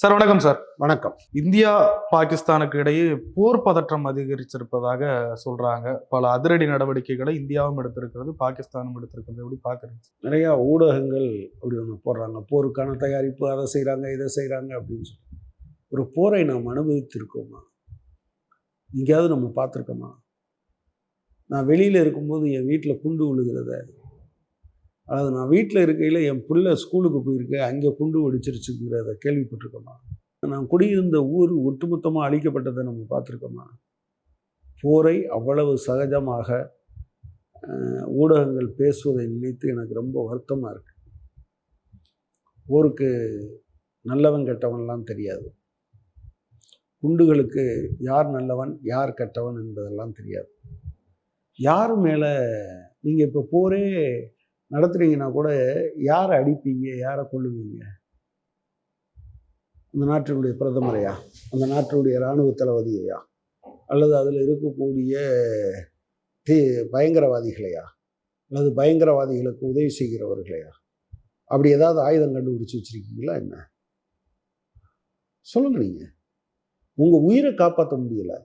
Sir வணக்கம் sir. வணக்கம். India பாகிஸ்தானுக்கு இடையே போர் பதற்றம் அதிகரிச்சிருப்பதாக சொல்றாங்க. பல அதிரடி நடவடிக்கைகளை இந்தியாவும் எடுத்திருக்கிறது பாகிஸ்தானும் எடுத்திருக்கிறது. எப்படி பாக்குறீங்க நிறையா ஊடகங்கள் அப்படி ஒன்று போடுறாங்க. போருக்கான தயாரிப்பு அதை செய்கிறாங்க இதை செய்கிறாங்க அப்படின்னு சொல்லி. ஒரு போரை நாம் அனுபவித்திருக்கோமா? எங்கேயாவது நம்ம பார்த்துருக்கோமா? நான் வெளியில் இருக்கும்போது என் வீட்டில் குண்டு விழுகிறத அதாவது நான் வீட்டில் இருக்கையில் என் பிள்ளை ஸ்கூலுக்கு போயிருக்கேன் அங்கே குண்டு வெடிச்சிருச்சுங்கிறத கேள்விப்பட்டிருக்கோமா? நான் குடியிருந்த ஊர் ஒட்டுமொத்தமாக அழிக்கப்பட்டதை நம்ம பார்த்துருக்கோமா? போரை அவ்வளவு சகஜமாக ஊடகங்கள் பேசுவதை நினைத்து எனக்கு ரொம்ப வருத்தமாக இருக்குது போருக்கு நல்லவன் கெட்டவன்லாம் தெரியாது. குண்டுகளுக்கு யார் நல்லவன் யார் கெட்டவன் என்பதெல்லாம் தெரியாது. யார் மேலே நீங்கள் இப்போ போரே நடத்துனீங்கன்னா கூட யாரை அடிப்பீங்க யாரை கொள்ளுவீங்க அந்த நாட்டினுடைய பிரதமரையா? அந்த நாட்டினுடைய இராணுவ தளபதியையா? அல்லது அதில் இருக்கக்கூடிய தீ பயங்கரவாதிகளையா? அல்லது பயங்கரவாதிகளுக்கு உதவி செய்கிறவர்களையா? அப்படி ஏதாவது ஆயுதம் கண்டுபிடிச்சி வச்சிருக்கீங்களா என்ன? சொல்லுங்க நீங்கள் உங்கள் உயிரை காப்பாற்ற முடியலை.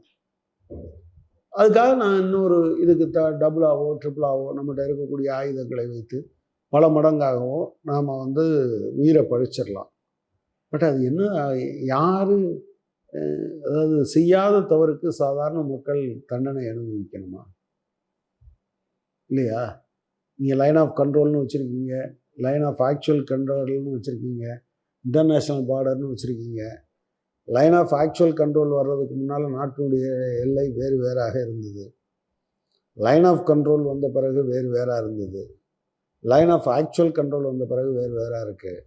அதுக்காக நான் இன்னொரு இதுக்கு த டபுளாகவோ ட்ரிபிளாகவோ நம்மகிட்ட இருக்கக்கூடிய ஆயுதங்களை வைத்து பல மடங்காகவோ நாம் வந்து உயிரை பழிச்சிடலாம். பட் அது என்ன யார் அதாவது செய்யாத தவறுக்கு சாதாரண மக்கள் தண்டனை அனுபவிக்கணுமா? இல்லையா? நீங்கள் லைன் ஆஃப் கண்ட்ரோல்னு வச்சுருக்கீங்க லைன் ஆஃப் ஆக்சுவல் கண்ட்ரோல்னு வச்சுருக்கீங்க இன்டர்நேஷ்னல் பார்டர்னு வச்சுருக்கீங்க. லைன் ஆஃப் ஆக்சுவல் கண்ட்ரோல் வர்றதுக்கு முன்னால் நாட்டினுடைய எல்லை வேறு வேறாக இருந்தது. லைன் ஆஃப் கண்ட்ரோல் வந்த பிறகு வேறு வேறாக இருந்தது. லைன் ஆஃப் ஆக்சுவல் கண்ட்ரோல் வந்த பிறகு வேறு வேறாக இருக்குது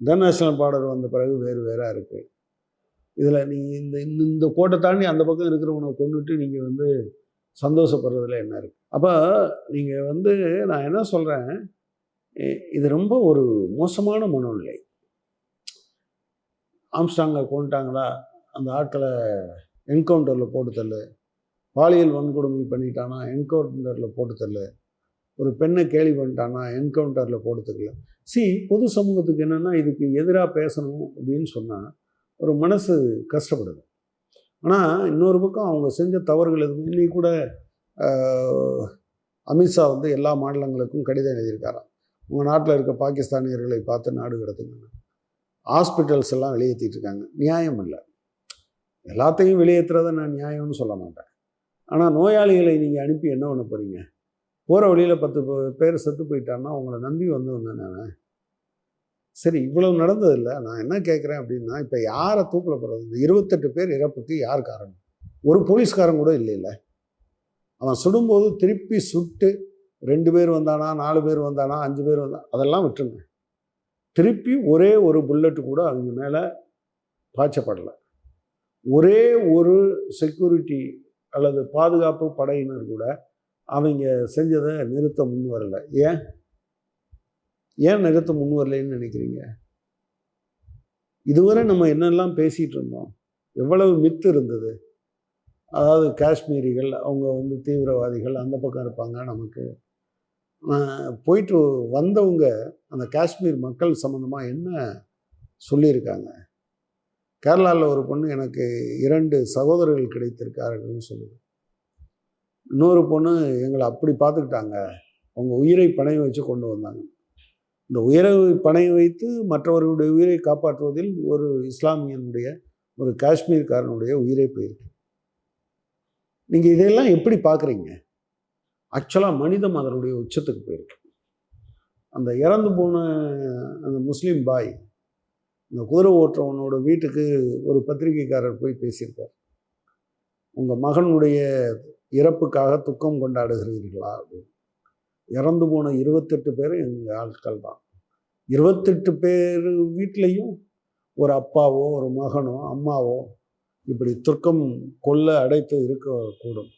இன்டர்நேஷ்னல் பார்டர் வந்த பிறகு வேறு வேறாக இருக்குது இதில் நீங்கள் இந்த இந்த இந்த கோட்டை தாண்டி அந்த பக்கம் இருக்கிறவனை கொண்டுட்டு நீங்கள் வந்து சந்தோஷப்படுறதுல என்ன இருக்குது அப்போ நீங்கள் வந்து நான் என்ன சொல்கிறேன் இது ரொம்ப ஒரு மோசமான மனநிலை. ஆம்ஸ்டாங்கை கொண்டுட்டாங்களா? அந்த ஆட்களை என்கவுண்டரில் போட்டு தள்ளு. பாலியல் வன்கொடுமை பண்ணிட்டானா என்கவுண்டரில் போட்டு தள்ளு. ஒரு பெண்ணை கேலி பண்ணிட்டானா என்கவுண்டரில் போட்டு சி பொது சமூகத்துக்கு என்னென்னா இதுக்கு எதிராக பேசணும் அப்படின்னு சொன்னால் ஒரு மனசு கஷ்டப்படுது. ஆனால் இன்னொரு பக்கம் அவங்க செஞ்ச தவறுகள் எதுவும் இன்னைக்கு கூட அமித்ஷா வந்து எல்லா மாநிலங்களுக்கும் கடிதம் எழுதியிருக்காராம். உங்கள் நாட்டில் இருக்க பாகிஸ்தானியர்களை பார்த்து நாடு கடத்துங்க ஹாஸ்பிட்டல்ஸ் எல்லாம் வெளியேற்றிட்டு இருக்காங்க நியாயம் இல்லை. எல்லாத்தையும் வெளியேற்றுறத நான் நியாயம்னு சொல்ல மாட்டேன். ஆனால் நோயாளிகளை நீங்கள் அனுப்பி என்ன பண்ண போகிறீங்க போகிற வழியில் பத்து பேர் செத்து போயிட்டான்னா உங்களை நம்பி வந்து வந்தேன் நான். சரி இவ்வளவு நடந்ததில்லை. நான் என்ன கேட்குறேன் அப்படின்னா இப்போ யாரை தூக்கில் போகிறது இந்த இருபத்தெட்டு பேர் இறப்புக்கு யார் காரணம்? ஒரு போலீஸ்காரன் கூட இல்லைல்ல. அவன் சுடும்போது திருப்பி சுட்டு ரெண்டு பேர் வந்தானா நாலு பேர் வந்தானா அஞ்சு பேர் வந்தா அதெல்லாம் விட்டுருங்க. திருப்பி ஒரே ஒரு புல்லட்டு கூட அவங்க மேலே பாய்ச்சப்படலை. ஒரே ஒரு செக்யூரிட்டி அல்லது பாதுகாப்பு படையினர் கூட அவங்க செஞ்சதை நிறுத்த முன் வரல. ஏன்? ஏன் நிறுத்த முன் வரலைன்னு நினைக்கிறீங்க? இதுவரை நம்ம என்னெல்லாம் பேசிகிட்டு இருந்தோம்? எவ்வளவு மித்து இருந்தது? அதாவது காஷ்மீரிகள் அவங்க வந்து தீவிரவாதிகள் அந்த பக்கம் இருப்பாங்க நமக்கு போயிட்டு வந்தவங்க அந்த காஷ்மீர் மக்கள் சம்மந்தமாக என்ன சொல்லியிருக்காங்க? கேரளாவில் ஒரு பொண்ணு எனக்கு இரண்டு சகோதரர்கள் கிடைத்திருக்கார்கள்னு சொல்லுது. இன்னொரு பொண்ணு எங்களை அப்படி பார்த்துக்கிட்டாங்க. அவங்க உயிரை பணைய வச்சு கொண்டு வந்தாங்க. இந்த உயிரை பணைய வைத்து மற்றவர்களுடைய உயிரை காப்பாற்றுவதில் ஒரு இஸ்லாமியனுடைய ஒரு காஷ்மீர்காரனுடைய உயிரை போயிருக்கு. நீங்கள் இதையெல்லாம் எப்படி பார்க்குறீங்க? ஆக்சுவலாக மனிதம் அதனுடைய உச்சத்துக்கு போயிருக்கு. அந்த இறந்து போன அந்த முஸ்லீம் பாய் இந்த குதிரை ஓட்டுறவனோட வீட்டுக்கு ஒரு பத்திரிகைக்காரர் போய் பேசியிருக்கார். உங்கள் மகனுடைய இறப்புக்காக துக்கம் கொண்டாடுகிறீர்களா? அப்படின்னு. இறந்து போன இருபத்தெட்டு பேர் எங்கள் ஆட்கள் தான். இருபத்தெட்டு பேர் வீட்லேயும் ஒரு அப்பாவோ ஒரு மகனோ அம்மாவோ இப்படி துக்கம் கொல்ல அடைத்து இருக்கக்கூடும்.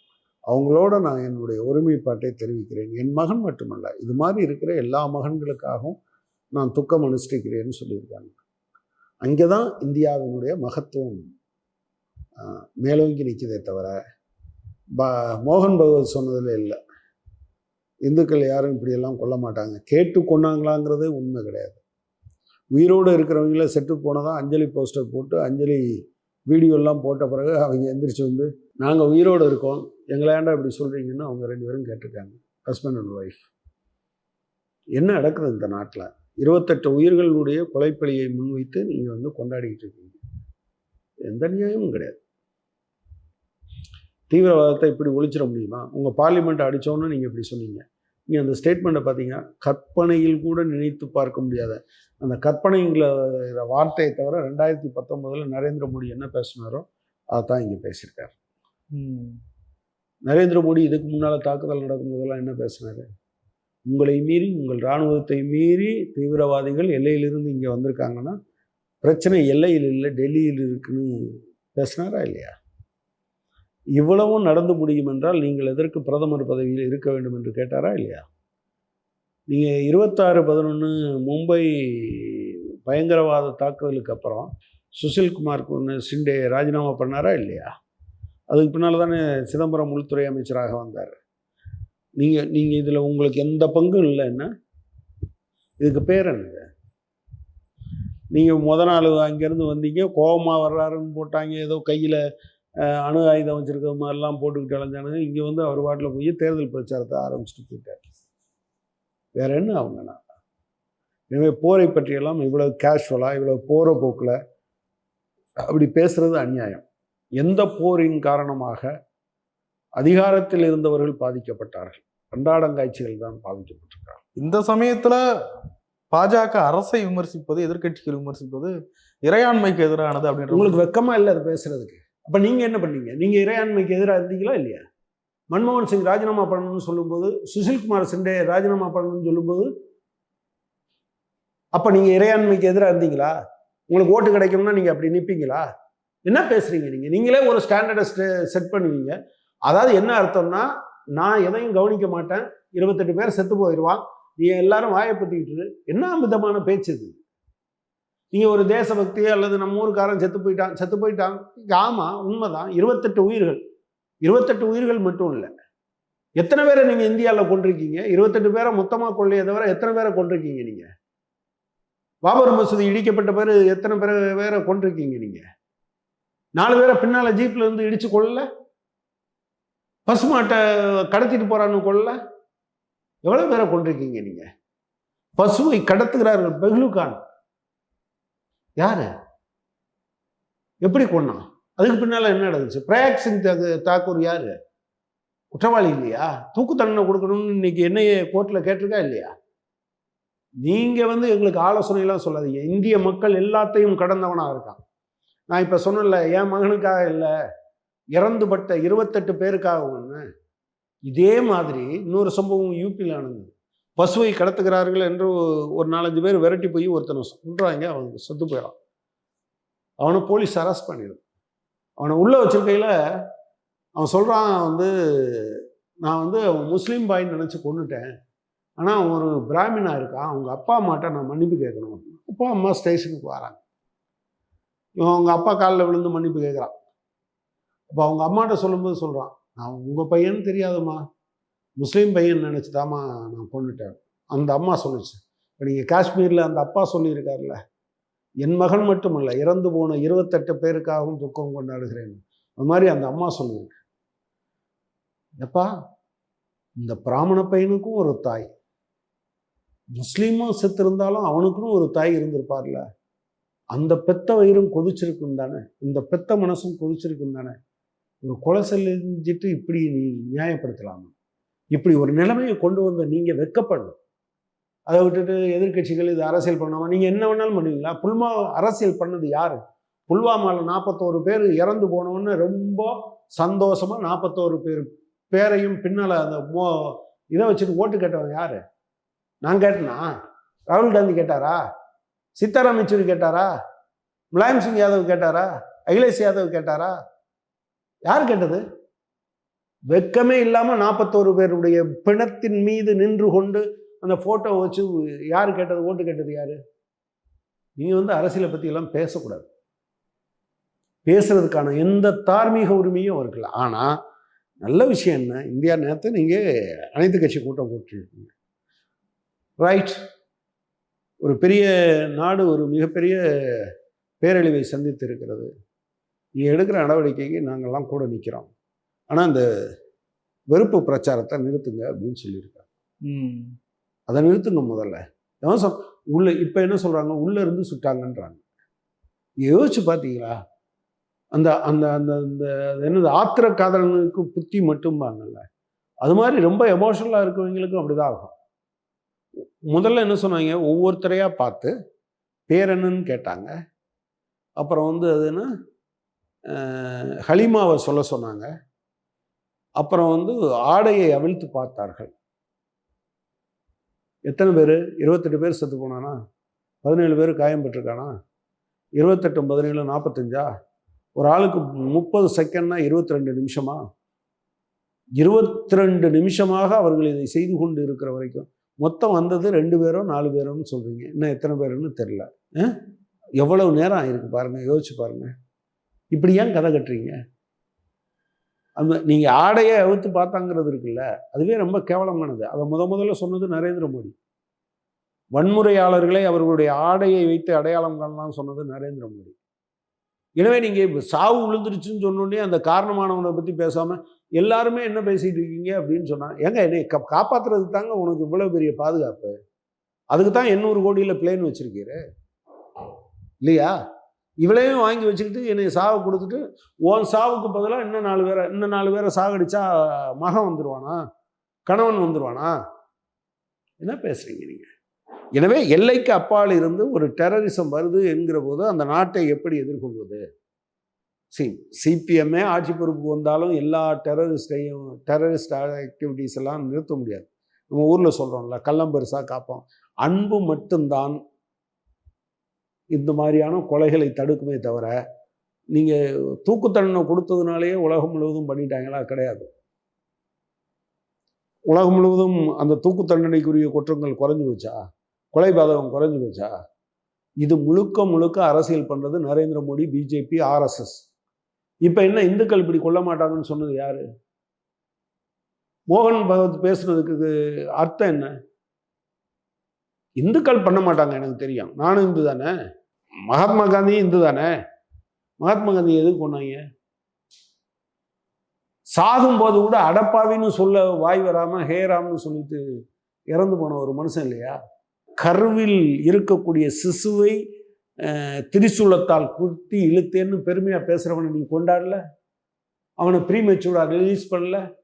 அவங்களோட நான் என்னுடைய ஒருமைப்பாட்டை தெரிவிக்கிறேன். என் மகன் மட்டுமல்ல இது மாதிரி இருக்கிற எல்லா மகன்களுக்காகவும் நான் துக்கம் அனுஷ்டிக்கிறேன்னு சொல்லியிருக்காங்க. அங்கே தான் இந்தியாவினுடைய மகத்துவம் மேலோங்கி நிற்குதே தவிர ப மோகன் பகவத் சொன்னதில் இல்லை. இந்துக்கள் யாரும் இப்படியெல்லாம் கொல்ல மாட்டாங்க. கேட்டு கொண்டாங்களாங்கிறதே உண்மை கிடையாது. உயிரோடு இருக்கிறவங்கள செட்டு போனதான் அஞ்சலி போஸ்டர் போட்டு அஞ்சலி வீடியோலாம் போட்ட பிறகு அவங்க எந்திரிச்சு வந்து நாங்கள் உயிரோடு இருக்கோம். எங்களை ஏண்டா இப்படி சொல்கிறீங்கன்னு அவங்க ரெண்டு பேரும் கேட்டிருக்காங்க. ஹஸ்பண்ட் அண்ட் ஒய்ஃப் என்ன நடக்குது இந்த நாட்டில்? இருபத்தெட்டு உயிர்களுடைய கொலைப்பலியை முன்வைத்து நீங்கள் வந்து கொண்டாடிக்கிட்டு இருக்கீங்க. எந்த நியாயமும் கிடையாது. தீவிரவாதத்தை இப்படி ஒழிச்சிட முடியுமா? உங்கள் பார்லிமெண்ட் அடித்தோன்னு நீங்கள் இப்படி சொன்னீங்க. நீங்கள் அந்த ஸ்டேட்மெண்ட்டை பார்த்தீங்கன்னா கற்பனையில் கூட நினைத்து பார்க்க முடியாத அந்த கற்பனைங்கிற வார்த்தையை தவிர ரெண்டாயிரத்தி பத்தொம்போதில் நரேந்திர மோடி என்ன பேசினாரோ அதான் இங்கே பேசியிருக்காரு. நரேந்திர மோடி இதுக்கு முன்னால் தாக்குதல் நடக்கும்போதெல்லாம் என்ன பேசினார்? உங்களை மீறி உங்கள் இராணுவத்தை மீறி தீவிரவாதிகள் எல்லையிலிருந்து இங்கே வந்திருக்காங்கன்னா பிரச்சனை எல்லையில் இல்லை டெல்லியில் இருக்குன்னு பேசினாரா இல்லையா? இவ்வளவும் நடந்து முடியும் என்றால் நீங்கள் எதற்கு பிரதமர் பதவியில் இருக்க வேண்டும் என்று கேட்டாரா இல்லையா? நீங்கள் இருபத்தாறு பதினொன்று மும்பை பயங்கரவாத தாக்குதலுக்கு அப்புறம் சுசில்குமார் ஒன்று சிண்டே ராஜினாமா பண்ணாரா இல்லையா? அதுக்கு பின்னால் தானே சிதம்பரம் உள்துறை அமைச்சராக வந்தார். நீங்கள் நீங்கள் இதில் உங்களுக்கு எந்த பங்கும் இல்லைன்னா இதுக்கு பேர் என்னது? நீங்கள் முத நாள் அங்கேருந்து வந்தீங்க கோபமாக வர்றாருன்னு போட்டாங்க ஏதோ கையில் அணு ஆயுதம் வச்சுருக்க மாதிரிலாம் போட்டுக்கிட்டு அலைஞ்சானுங்க. இங்கே வந்து அவர் பாட்டில் போய் தேர்தல் பிரச்சாரத்தை ஆரம்பிச்சுட்டு போயிட்டார். வேற என்ன அவங்கண்ணா எனவே போரை பற்றியெல்லாம் இவ்வளோ கேஷுவலாக இவ்வளோ போகிற போக்கில் அப்படி பேசுகிறது அநியாயம். எந்த போரின் காரணமாக அதிகாரத்தில் இருந்தவர்கள் பாதிக்கப்பட்டார்கள்? அன்றாடங்காட்சிகள் தான் பாதிக்கப்பட்டிருக்கிறார்கள். இந்த சமயத்துல பாஜக அரசை விமர்சிப்பது எதிர்க்கட்சிகள் விமர்சிப்பது இறையாண்மைக்கு எதிரானது அப்படின்ற உங்களுக்கு வெக்கமா இல்லை அது பேசுறதுக்கு? அப்ப நீங்க என்ன பண்ணீங்க? நீங்க இறையாண்மைக்கு எதிராக இருந்தீங்களா இல்லையா? மன்மோகன் சிங் ராஜினாமா பண்ணணும்னு சொல்லும்போது சுசில்குமார் சிண்டே ராஜினாமா பண்ணணும்னு சொல்லும்போது அப்ப நீங்க இறையாண்மைக்கு எதிராக இருந்தீங்களா? உங்களுக்கு ஓட்டு கிடைக்கும்னா நீங்க அப்படி நிப்பீங்களா? என்ன பேசுறீங்க நீங்க? நீங்களே ஒரு ஸ்டாண்டர்டை செட் பண்ணுவீங்க. அதாவது என்ன அர்த்தம்னா நான் எதையும் கவனிக்க மாட்டேன். இருபத்தெட்டு பேர் செத்து போயிடுவான் நீ எல்லாரும் வாயப்பத்திக்கிட்டு என்ன விதமான பேச்சு இது? நீங்க ஒரு தேசபக்தி அல்லது நம்ம ஊருக்காரன் செத்து போயிட்டான் செத்து போயிட்டான். ஆமா உண்மைதான். இருபத்தெட்டு உயிர்கள். இருபத்தெட்டு உயிர்கள் மட்டும் இல்லை. எத்தனை பேரை நீங்க இந்தியாவில் கொண்டிருக்கீங்க இருபத்தெட்டு பேரை மொத்தமாக கொள்ளையை தவிர எத்தனை பேரை கொண்டிருக்கீங்க நீங்க? பாபர் மசூதி இடிக்கப்பட்ட பேர் எத்தனை பேரை பேரை கொண்டிருக்கீங்க நீங்கள் நாலு பேரை பின்னால ஜீப்ல இருந்து இடிச்சு கொள்ளல பசுமாட்டை கடத்திட்டு போறான்னு கொள்ளல எவ்வளவு பேரை கொண்டிருக்கீங்க நீங்க? பசுவை கடத்துகிறார்கள் பெஹ்லுகான். யாரு? எப்படி கொண்டான் அதுக்கு பின்னால என்ன நடந்துச்சு? பிரயாக் சிங் தாக்கு- தாக்கூர் யாரு? குற்றவாளி இல்லையா? தூக்கு தண்டனை கொடுக்கணும்னு இன்னைக்கு என்னைய கோர்ட்ல கேட்டிருக்கா இல்லையா? நீங்க வந்து எங்களுக்கு ஆலோசனை எல்லாம் சொல்லாதீங்க. இந்திய மக்கள் எல்லாத்தையும் கடந்தவனா இருக்கான். நான் இப்போ சொன்னேன்ல என் மகனுக்காக இல்லை இறந்துபட்ட இருபத்தெட்டு பேருக்காக ஒன்று இதே மாதிரி இன்னொரு சம்பவம் யூபியில் நடந்தது. பசுவை கடத்துகிறார்கள் என்று ஒரு நாலஞ்சு பேர் விரட்டி போய் ஒருத்தனை சொல்கிறாங்க அவனுக்கு செத்து போயிடான் அவனை போலீஸ் அரெஸ்ட் பண்ணிடும். அவனை உள்ளே வச்சிருக்கையில் அவன் சொல்கிறான் வந்து நான் வந்து அவன் முஸ்லீம் பாயின்னு நினச்சி கொண்டுட்டேன் ஆனால் அவன் ஒரு பிராமினாக இருக்கான். அவங்க அப்பா அம்மாட்ட நான் மன்னிப்பு கேட்கணும். அப்பா அம்மா ஸ்டேஷனுக்கு வராங்க. இவன் அவங்க அப்பா காலில் விழுந்து மன்னிப்பு கேட்குறான் அப்போ அவங்க அம்மாட்ட சொல்லும்போது சொல்கிறான் நான் உங்கள் பையன் தெரியாதம்மா. முஸ்லீம் பையன் நினச்சிதாம்மா நான் கொண்டுட்டேன் அந்த அம்மா சொல்லுச்சு இப்போ நீங்கள் காஷ்மீரில் அந்த அப்பா சொல்லியிருக்காருல்ல என் மகன் மட்டுமல்ல இறந்து போன இருபத்தெட்டு பேருக்காகவும் துக்கம் கொண்டாடுகிறேன். அது மாதிரி அந்த அம்மா சொல்லியிருக்கு எப்பா இந்த பிராமண பையனுக்கும் ஒரு தாய் முஸ்லீமும் செத்து இருந்தாலும் அவனுக்குன்னு ஒரு தாய் இருந்திருப்பார்ல. அந்த பெத்த வயிறும் கொதிச்சிருக்கும் தானே? இந்த பெத்த மனசும் கொதிச்சிருக்கும் தானே? ஒரு கொலை செஞ்சுட்டு இப்படி நீ நியாயப்படுத்தலாமா? இப்படி ஒரு நிலைமையை கொண்டு வந்த நீங்கள் வெக்கப்படணும். அதை விட்டுட்டு எதிர்க்கட்சிகள் இது அரசியல் பண்ணாமா நீங்கள் என்ன வேணாலும் பண்ணுவீங்களா? புல்மா அரசியல் பண்ணது யார்? புல்வாமாவில் நாற்பத்தோரு பேர் இறந்து போனவொன்னு ரொம்ப சந்தோஷமாக நாற்பத்தோரு பேர் பேரையும் பின்னால் அந்த மோ இதை வச்சுட்டு ஓட்டு கேட்டவன் யார்? நான் கேட்டேனா? ராகுல் காந்தி கேட்டாரா? சீதாராம் யெச்சூரி கேட்டாரா? முலாயம் சிங் யாதவ் கேட்டாரா? அகிலேஷ் யாதவ் கேட்டாரா? யார் கேட்டது? வெக்கமே இல்லாமல் நாற்பத்தோரு பேருடைய பிணத்தின் மீது நின்று கொண்டு அந்த ஃபோட்டோ வச்சு யார் கேட்டது? ஓட்டு கேட்டது யார்? நீங்கள் வந்து அரசியலை பற்றி எல்லாம் பேசக்கூடாது. பேசுறதுக்கான எந்த தார்மீக உரிமையும் அவருக்கு ஆனால் நல்ல விஷயம் என்ன? இந்தியா நேரத்தை நீங்கள் அனைத்து கட்சி கூட்டம் கூட்டிருக்கீங்க. ரைட் ஒரு பெரிய நாடு ஒரு மிகப்பெரிய பேரழிவை சந்தித்து இருக்கிறது நீ எடுக்கிற நடவடிக்கைக்கு நாங்கள்லாம் கூட நிற்கிறோம் ஆனால் அந்த வெறுப்பு பிரச்சாரத்தை நிறுத்துங்க அப்படின்னு சொல்லியிருக்காங்க. அதை நிறுத்துங்க முதல்ல. எவன் சொல் உள்ள இப்போ என்ன சொல்கிறாங்க உள்ளே இருந்து சுட்டாங்கன்றாங்க. யோசிச்சு பார்த்தீங்களா அந்த அந்த அந்த அந்த என்னது? ஆத்திர காதலனுக்கு புத்தி மட்டும்பாங்கல்ல. அது மாதிரி ரொம்ப எமோஷனலாக இருக்கிறவங்களுக்கும் அப்படிதான் ஆகும். முதல்ல என்ன சொன்னாங்க? ஒவ்வொருத்தரையாக பார்த்து பேர் என்னன்னு கேட்டாங்க. அப்புறம் வந்து அது என்ன? ஹலிமாவை சொல்ல சொன்னாங்க. அப்புறம் வந்து ஆடையை அவிழ்த்து பார்த்தார்கள். எத்தனை பேர்? இருபத்தெட்டு பேர் செத்து போனானா? பதினேழு பேர் காயம் பெற்றிருக்கானா? இருபத்தெட்டு பதினேழு நாற்பத்தஞ்சா ஒரு ஆளுக்கு முப்பது செகண்ட்னா இருபத்தி ரெண்டு நிமிஷமா? இருபத்தி ரெண்டு நிமிஷமாக அவர்கள் இதை செய்து கொண்டு இருக்கிற வரைக்கும் மொத்தம் வந்தது ரெண்டு பேரோ நாலு பேரோன்னு சொல்கிறீங்க இன்னும் எத்தனை பேருன்னு தெரில எவ்வளவு நேரம் ஆயிருக்கு பாருங்கள் யோசிச்சு பாருங்கள் இப்படி ஏன் கதை கட்டுறீங்க? அந்த நீங்கள் ஆடையை அவுத்து பார்த்தாங்கிறது இருக்குல்ல அதுவே ரொம்ப கேவலமானது. அதை முத முதல்ல சொன்னது நரேந்திர மோடி. வன்முறையாளர்களை அவர்களுடைய ஆடையை வைத்து அடையாளம் காணலாம் சொன்னது நரேந்திர மோடி. எனவே நீங்கள் இப்போ சாவு விழுந்துருச்சுன்னு சொன்னோடனே அந்த காரணமானவனை பற்றி பேசாமல் எல்லாருமே என்ன பேசிகிட்டு இருக்கீங்க அப்படின்னு சொன்னாங்க ஏங்க என்னை கா காப்பாற்றுறதுக்கு தாங்க உனக்கு இவ்வளோ பெரிய பாதுகாப்பு? அதுக்கு தான் எண்ணூறு கோடியில் பிளேன் வச்சுருக்கீரு. இல்லையா? இவளையும் வாங்கி வச்சுக்கிட்டு என்னை சாவை கொடுத்துட்டு உன் சாவுக்கு பதிலாக இன்னும் நாலு பேரை இன்னும் நாலு பேரை சாகடிச்சா மகன் வந்துடுவானா கணவன் வந்துடுவானா என்ன பேசுறீங்க நீங்கள் எனவே எல்லைக்கு அப்பால் இருந்து ஒரு டெரரிசம் வருது என்கிற போது அந்த நாட்டை எப்படி எதிர்கொள்வது? சி சிபிஎம்மே ஆட்சி பொறுப்புக்கு வந்தாலும் எல்லா டெரரிஸ்டையும் டெரரிஸ்ட் ஆக்டிவிட்டீஸ் எல்லாம் நிறுத்த முடியாது. நம்ம ஊரில் சொல்கிறோம்ல கள்ளம் பெருசாக காப்போம். அன்பு மட்டும்தான் இந்த மாதிரியான கொலைகளை தடுக்குமே தவிர நீங்கள் தூக்கு தண்டனை கொடுத்ததுனாலேயே உலகம் முழுவதும் பண்ணிட்டாங்களா? கிடையாது. உலகம் முழுவதும் அந்த தூக்கு தண்டனைக்குரிய குற்றங்கள் குறைஞ்சு போச்சா? கொலை பாதகம் குறைஞ்சு போச்சா? இது முழுக்க முழுக்க அரசியல் பண்ணுறது நரேந்திர மோடி பிஜேபி ஆர்எஸ்எஸ் இப்போ என்ன இந்துக்கள் இப்படி கொல்ல மாட்டாங்கன்னு சொன்னது யாரு? மோகன் பகவத் பேசுனதுக்கு அர்த்தம் என்ன? இந்துக்கள் பண்ண மாட்டாங்க எனக்கு தெரியும். நானும் இந்து தானே? மகாத்மா காந்தியும் இந்து தானே? மகாத்மா காந்தி எதுக்கு கொண்டாங்க சாகும்போது கூட அடப்பாவின்னு சொல்ல வாய் வராம ஹேராம்னு சொல்லிட்டு இறந்து போன ஒரு மனுஷன் இல்லையா? கருவில் இருக்கக்கூடிய சிசுவை திரிசூலத்தால் குத்தி இழுத்தேன்னு பெருமையாக பேசுகிறவனை நீ கொண்டாடல? அவனை ப்ரீமெச்சூராக ரிலீஸ் பண்ணல?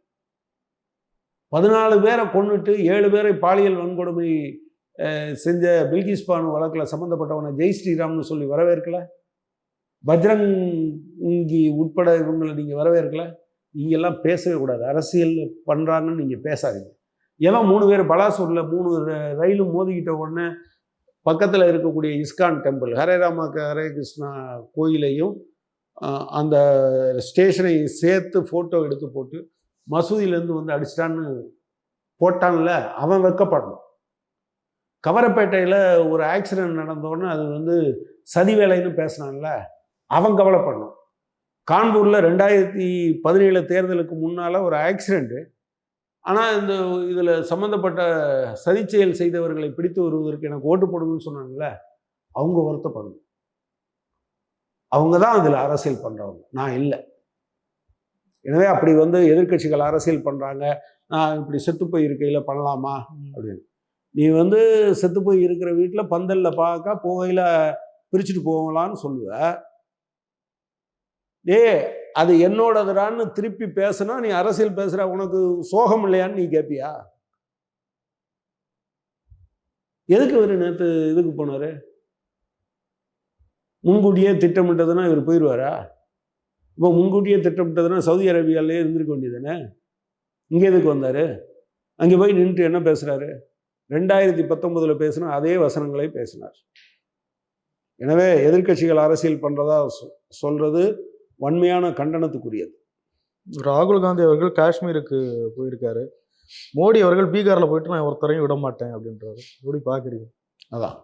பதினாலு பேரை கொன்னுட்டு ஏழு பேரை பாலியல் வன்கொடுமை செஞ்ச பில்கிஸ் பானு வழக்கில் சம்மந்தப்பட்டவனை ஜெய் ஸ்ரீராம்னு சொல்லி வரவேற்கல? பஜ்ரங்கி உட்பட இவங்களை நீங்கள் வரவேற்கல? நீங்க எல்லாம் பேசவே கூடாது. அரசியல் பண்ணுறாங்கன்னு நீங்கள் பேசாதீங்க. ஏன்னா மூணு பேர் பலாசூரில் மூணு ர- ரயிலும் மோதிக்கிட்ட உடனே பக்கத்தில் இருக்கக்கூடிய இஸ்கான் டெம்பிள் ஹரே ராமா ஹரே கிருஷ்ணா கோயிலையும் அந்த ஸ்டேஷனை சேர்த்து ஃபோட்டோ எடுத்து போட்டு மசூதியிலேருந்து வந்து அடிச்சிட்டான்னு போட்டான்ல அவன் வெக்கப்படணும். கவரப்பேட்டையில் ஒரு ஆக்சிடென்ட் நடந்தோடனே அது வந்து சதி வேலைன்னு பேசினான்ல அவன் கவலைப்படணும். கான்பூரில் ரெண்டாயிரத்தி பதினேழு தேர்தலுக்கு முன்னால் ஒரு ஆக்சிடெண்ட்டு ஆனால் இந்த இதில் சம்மந்தப்பட்ட செயல் செய்தவர்களை பிடித்து வருவதற்கு எனக்கு ஓட்டு போடுங்கன்னு சொன்னாங்கல்ல அவங்க வருத்தப்படணும். அவங்க தான் அதில் அரசியல் பண்ணுறவங்க நான் இல்லை. எனவே அப்படி வந்து எதிர்க்கட்சிகள் அரசியல் பண்ணுறாங்க நான் இப்படி செத்து போய் இருக்கையில் பண்ணலாமா? அப்படின்னு. நீ வந்து செத்து போய் இருக்கிற வீட்டில் பந்தலில் பார்க்க போகையில் பிரிச்சுட்டு போகலான்னு சொல்லுவ. டே அது என்னோடதுடான்னு திருப்பி பேசுனா நீ அரசியல் பேசுகிற உனக்கு சோகம் இல்லையான்னு நீ கேட்பியா எதுக்கு இவர் நேற்று இதுக்கு போனாரு? முன்கூட்டியே திட்டமிட்டதுன்னா இவர் போயிடுவாரா இப்போ முன்கூட்டியே திட்டமிட்டதுன்னா சவுதி அரேபியாலே இருந்திருக்க வேண்டியதானே இங்கே எதுக்கு வந்தார்? அங்கே போய் நின்று என்ன பேசுகிறாரு ரெண்டாயிரத்தி பத்தொன்பதில் பேசினா அதே வசனங்களை பேசினார். எனவே எதிர்க்கட்சிகள் அரசியல் பண்ணுறதா சொல்கிறது வன்மையான கண்டனத்துக்குரியது. ராகுல் காந்தி அவர்கள் காஷ்மீருக்கு போயிருக்காரு. மோடி அவர்கள் பீகார்ல போயிட்டு நான் ஒருத்தரையும் விட மாட்டேன் அப்படின்றாரு. எப்படி பாக்குறீங்க அதான்.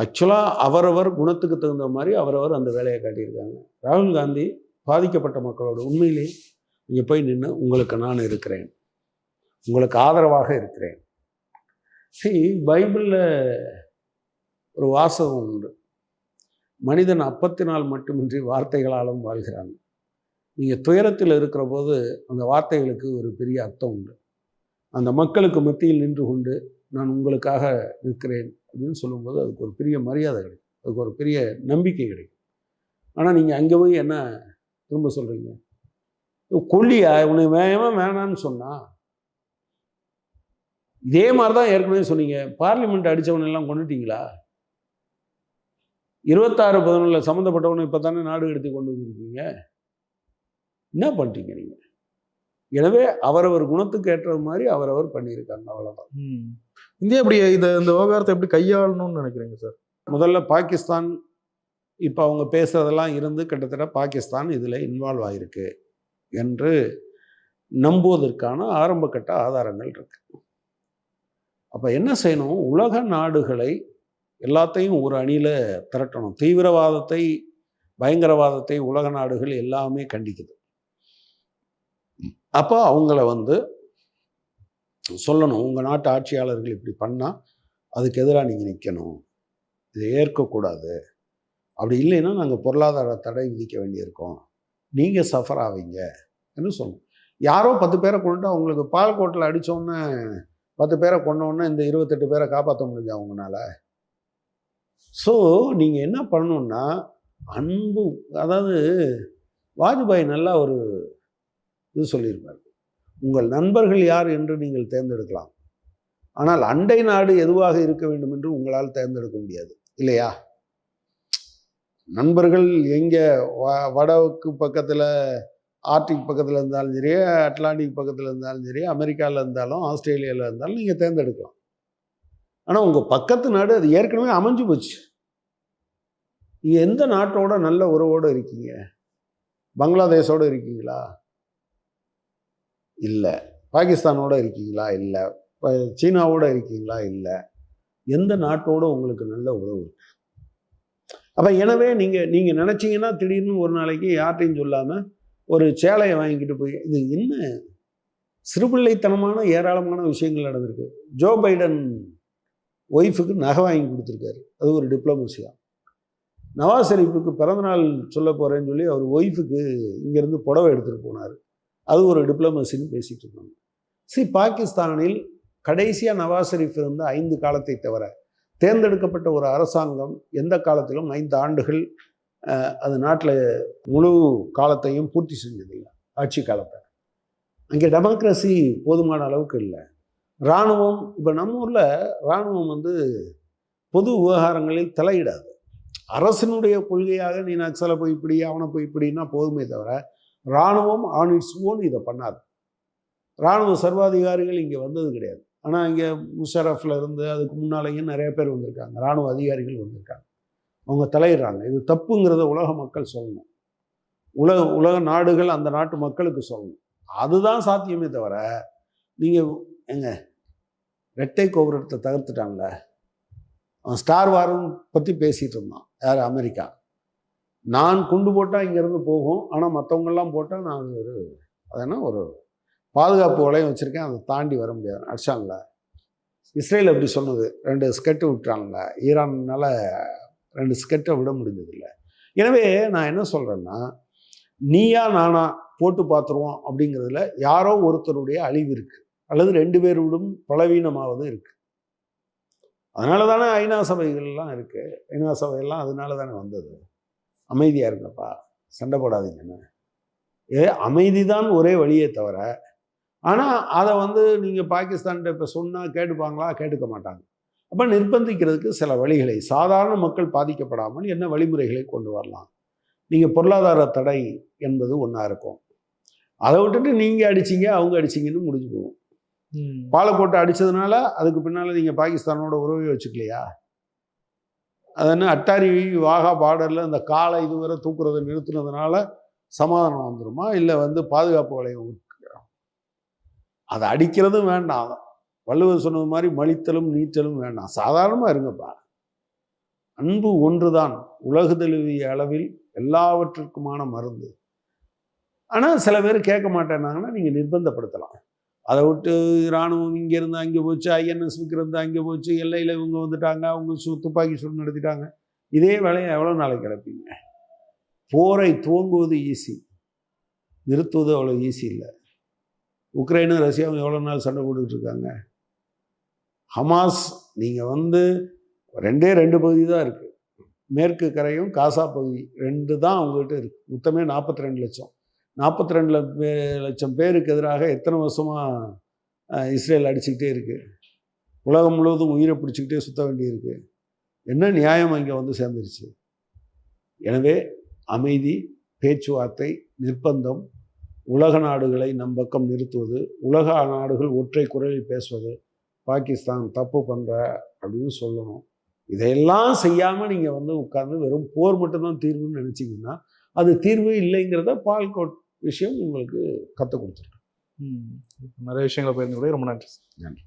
ஆக்சுவலாக அவரவர் குணத்துக்கு தகுந்த மாதிரி அவரவர் அந்த வேலையை காட்டியிருக்காங்க. ராகுல் காந்தி பாதிக்கப்பட்ட மக்களோட உண்மையிலேயே இங்கே போய் நின்று உங்களுக்கு நான் இருக்கிறேன். உங்களுக்கு ஆதரவாக இருக்கிறேன். சரி பைபிளில் ஒரு வாசகம் உண்டு. மனிதன் அப்பத்தினால் மட்டுமின்றி வார்த்தைகளாலும் வாழ்கிறான். நீங்கள் துயரத்தில் இருக்கிற போது அந்த வார்த்தைகளுக்கு ஒரு பெரிய அர்த்தம் உண்டு. அந்த மக்களுக்கு மத்தியில் நின்று கொண்டு நான் உங்களுக்காக நிற்கிறேன் அப்படின்னு சொல்லும்போது அதுக்கு ஒரு பெரிய மரியாதை கிடைக்கும். அதுக்கு ஒரு பெரிய நம்பிக்கை கிடைக்கும். ஆனால் நீங்கள் அங்கே போய் என்ன திரும்ப சொல்கிறீங்க கொல்லியா? உனக்கு வேகமாக வேணான்னு சொன்னா? இதே மாதிரி தான் ஏற்கனவே சொன்னீங்க. பார்லிமெண்ட் அடித்தவனெல்லாம் கொண்டுட்டீங்களா இருபத்தாறு பதினொன்றில் சம்மந்தப்பட்டவனை இப்போ தானே நாடு கடத்தி கொண்டு வந்திருக்கீங்க? என்ன பண்ணிட்டீங்க நீங்கள் எனவே அவரவர் குணத்துக்கு ஏற்றது மாதிரி அவரவர் பண்ணியிருக்காங்க அவ்வளோதான். இந்தியா எப்படி இதை இந்த விவகாரத்தை எப்படி கையாளணும்னு நினைக்கிறீங்க சார்? முதல்ல பாகிஸ்தான் இப்போ அவங்க பேசுறதெல்லாம் இருந்து கிட்டத்தட்ட பாகிஸ்தான் இதில் இன்வால்வ் ஆகிருக்கு என்று நம்புவதற்கான ஆரம்பகட்ட ஆதாரங்கள் இருக்கு. அப்போ என்ன செய்யணும்? உலக நாடுகளை எல்லாத்தையும் ஒரு அணியில் திரட்டணும். தீவிரவாதத்தை பயங்கரவாதத்தை உலக நாடுகள் எல்லாமே கண்டிக்குது. அப்போ அவங்கள வந்து சொல்லணும் உங்கள் நாட்டு ஆட்சியாளர்கள் இப்படி பண்ணால் அதுக்கு எதிராக நீங்கள் நிற்கணும் இதை ஏற்கக்கூடாது. அப்படி இல்லைன்னா நாங்கள் பொருளாதார தடை விதிக்க வேண்டியிருக்கோம். நீங்கள் சஃபர் ஆவீங்க என்று சொல்லணும். யாரோ பத்து பேரை கொண்டு அவங்களுக்கு பால்கோட்டில் அடித்தோன்னே பத்து பேரை கொண்டோன்னே இந்த இருபத்தெட்டு பேரை காப்பாற்ற முடிஞ்சா அவங்கனால ஸோ நீங்கள் என்ன பண்ணணுன்னா அன்பு அதாவது வாஜ்பாய் நல்லா ஒரு இது சொல்லியிருப்பார். உங்கள் நண்பர்கள் யார் என்று நீங்கள் தேர்ந்தெடுக்கலாம். ஆனால் அண்டை நாடு எதுவாக இருக்க வேண்டும் என்று உங்களால் தேர்ந்தெடுக்க முடியாது. இல்லையா? நண்பர்கள் எங்கே வ வடக்கு பக்கத்தில் ஆர்டிக் பக்கத்தில் இருந்தாலும் சரி அட்லாண்டிக் பக்கத்தில் இருந்தாலும் சரி அமெரிக்காவில் இருந்தாலும் ஆஸ்திரேலியாவில் இருந்தாலும் நீங்கள் தேர்ந்தெடுக்கலாம். ஆனால் உங்கள் பக்கத்து நாடு அது ஏற்கனவே அமைஞ்சு போச்சு. நீங்கள் எந்த நாட்டோட நல்ல உறவோடு இருக்கீங்க? பங்களாதேஷோடு இருக்கீங்களா? இல்லை. பாகிஸ்தானோட இருக்கீங்களா? இல்லை. இப்போ இருக்கீங்களா? இல்லை. எந்த நாட்டோட உங்களுக்கு நல்ல உறவு இருக்கு? அப்போ எனவே நீங்கள் நீங்கள் நினச்சிங்கன்னா திடீர்னு ஒரு நாளைக்கு யார்ட்டையும் சொல்லாமல் ஒரு சேலையை வாங்கிக்கிட்டு போய் இது என்ன? சிறுபிள்ளைத்தனமான ஏராளமான விஷயங்கள் நடந்திருக்கு. ஜோ பைடன் ஒய்ஃபுக்கு நகை வாங்கி கொடுத்துருக்காரு. அது ஒரு டிப்ளமசியா நவாஸ் ஷெரீஃபுக்கு பிறந்தநாள் சொல்ல போகிறேன்னு சொல்லி அவர் ஒய்ஃபுக்கு இங்கேருந்து புடவை எடுத்துகிட்டு போனார். அது ஒரு டிப்ளமசின்னு பேசிகிட்டு இருந்தாங்க சி பாகிஸ்தானில் கடைசியாக நவாஸ் ஷெரீஃப் இருந்த ஐந்து காலத்தை தவிர தேர்ந்தெடுக்கப்பட்ட ஒரு அரசாங்கம் எந்த காலத்திலும் ஐந்து ஆண்டுகள் அது நாட்டில் முழு காலத்தையும் பூர்த்தி செஞ்சதில்லை. ஆட்சி காலத்தை அங்கே டெமோக்ரஸி போதுமான அளவுக்கு இல்லை. இராணுவம் இப்போ நம்ம ஊரில் இராணுவம் வந்து பொது விவகாரங்களில் தலையிடாது. அரசினுடைய கொள்கையாக நீ நக்சலை போய் இப்படி அவனை போய் இப்படின்னா போதுமே தவிர இராணுவம் ஆன் இட்ஸ் ஓன் இதை பண்ணாது. இராணுவ சர்வாதிகாரிகள் இங்கே வந்தது கிடையாது. ஆனால் இங்கே முஷரஃப்ல இருந்து அதுக்கு முன்னாலேயும் நிறைய பேர் வந்திருக்காங்க. இராணுவ அதிகாரிகள் வந்திருக்காங்க. அவங்க தலையிடுறாங்க. இது தப்புங்கிறத உலக மக்கள் சொல்லணும். உலக உலக நாடுகள் அந்த நாட்டு மக்களுக்கு சொல்லணும். அதுதான் சாத்தியமே தவிர நீங்கள் எங்க ரெட்டை கோபுரத்தை தகர்த்துட்டாங்கள அவன் ஸ்டார் வாரம் பற்றி பேசிகிட்டு இருந்தான். யார்? அமெரிக்கா. நான் குண்டு போட்டால் இங்கேருந்து போகும். ஆனால் மற்றவங்கெல்லாம் போட்டால் நான் ஒரு அதனால் ஒரு பாதுகாப்பு வளையம் வச்சுருக்கேன். அதை தாண்டி வர முடியாது. அடிச்சாங்கள இஸ்ரேல் அப்படி சொன்னது? ரெண்டு ஸ்கெட்டு விட்டுறாங்கள ஈரான்னால ரெண்டு ஸ்கெட்டை விட முடிஞ்சதில்லை. எனவே நான் என்ன சொல்கிறேன்னா நீயா நானா போட்டு பார்த்துருவோம் அப்படிங்கிறதுல யாரோ ஒருத்தருடைய அழிவு இருக்குது அல்லது ரெண்டு பேரோடும் பலவீனமாவது இருக்குது அதனால தானே ஐநா சபைகள்லாம் இருக்குது ஐநா சபையெல்லாம் அதனால தானே வந்தது. அமைதியாக இருங்கப்பா. சண்டை போடாதீங்கன்னு ஏ அமைதி தான் ஒரே வழியே தவிர ஆனால் அதை வந்து நீங்கள் பாகிஸ்தான்கிட்ட இப்போ சொன்னால் கேட்டுப்பாங்களா? கேட்டுக்க மாட்டாங்க. அப்போ நிர்பந்திக்கிறதுக்கு சில வழிகளை சாதாரண மக்கள் பாதிக்கப்படாமல் என்ன வழிமுறைகளை கொண்டு வரலாம்? நீங்கள் பொருளாதார தடை என்பது ஒன்றா இருக்கும். அதை விட்டுட்டு நீங்கள் அடிச்சீங்க அவங்க அடிச்சீங்கன்னு முடிஞ்சு போகும். பாலக்கோட்டை அடித்ததுனால அதுக்கு பின்னால் நீங்கள் பாகிஸ்தானோட உறவை வச்சுக்கலையா? அது என்ன அட்டாரி வாகா பார்டரில் இந்த காலை இதுவரை தூக்குறதை நிறுத்துனதுனால சமாதானம் வந்துடுமா இல்லை வந்து பாதுகாப்பு வளையம் அதை அடிக்கிறதும் வேண்டாம் வள்ளுவர் சொன்னது மாதிரி மலித்தலும் நீச்சலும் வேண்டாம். சாதாரணமாக இருங்கப்பா. அன்பு ஒன்றுதான் உலகு தழுவிய அளவில் எல்லாவற்றிற்குமான மருந்து. ஆனால் சில பேர் கேட்க மாட்டேன்னாங்கன்னா நீங்கள் நிர்பந்தப்படுத்தலாம். அதை விட்டு இராணுவம் இங்கேருந்து அங்கே போச்சு ஐஎன்எஸ் விக்கிறது அங்கே போச்சு எல்லையில் இவங்க வந்துட்டாங்க அவங்க சு துப்பாக்கி சூடு நடத்திட்டாங்க. இதே வேலையை எவ்வளோ நாளைக்கு கிடப்பீங்க? போரை துவங்குவது ஈஸி நிறுத்துவது அவ்வளோ ஈஸி இல்லை. உக்ரைனும் ரஷ்யாவும் எவ்வளோ நாள் சண்டை போட்டுக்கிட்டு ஹமாஸ் நீங்கள் வந்து ரெண்டே ரெண்டு பகுதி தான் இருக்குது மேற்கு கரையும் காசா பகுதி ரெண்டு தான் அவங்ககிட்ட இருக்குது மொத்தமே நாற்பத்தி ரெண்டு லட்சம். நாற்பத்தி ரெண்டு லட்சம் பேருக்கு எதிராக எத்தனை வருஷமாக இஸ்ரேல் அடிச்சுக்கிட்டே இருக்குது உலகம் முழுவதும் உயிரை பிடிச்சிக்கிட்டே சுத்த வேண்டியிருக்கு. என்ன நியாயம் இங்கே வந்து சேர்ந்துருச்சு? எனவே அமைதி பேச்சுவார்த்தை நிர்பந்தம் உலக நாடுகளை நம் பக்கம் நிறுத்துவது உலக நாடுகள் ஒற்றை குரலில் பேசுவது பாகிஸ்தான் தப்பு பண்ணுற அப்படின்னு சொல்லணும். இதையெல்லாம் செய்யாமல் நீங்கள் வந்து உட்கார்ந்து வெறும் போர் மட்டும்தான் தீர்வுன்னு நினச்சிங்கன்னா அது தீர்வு இல்லைங்கிறத பால்கோட் விஷயம் உங்களுக்கு கற்றுக் கொடுத்துருக்கு. நிறைய விஷயங்களை பகிர்ந்து கூட ரொம்ப நன்றி நன்றி.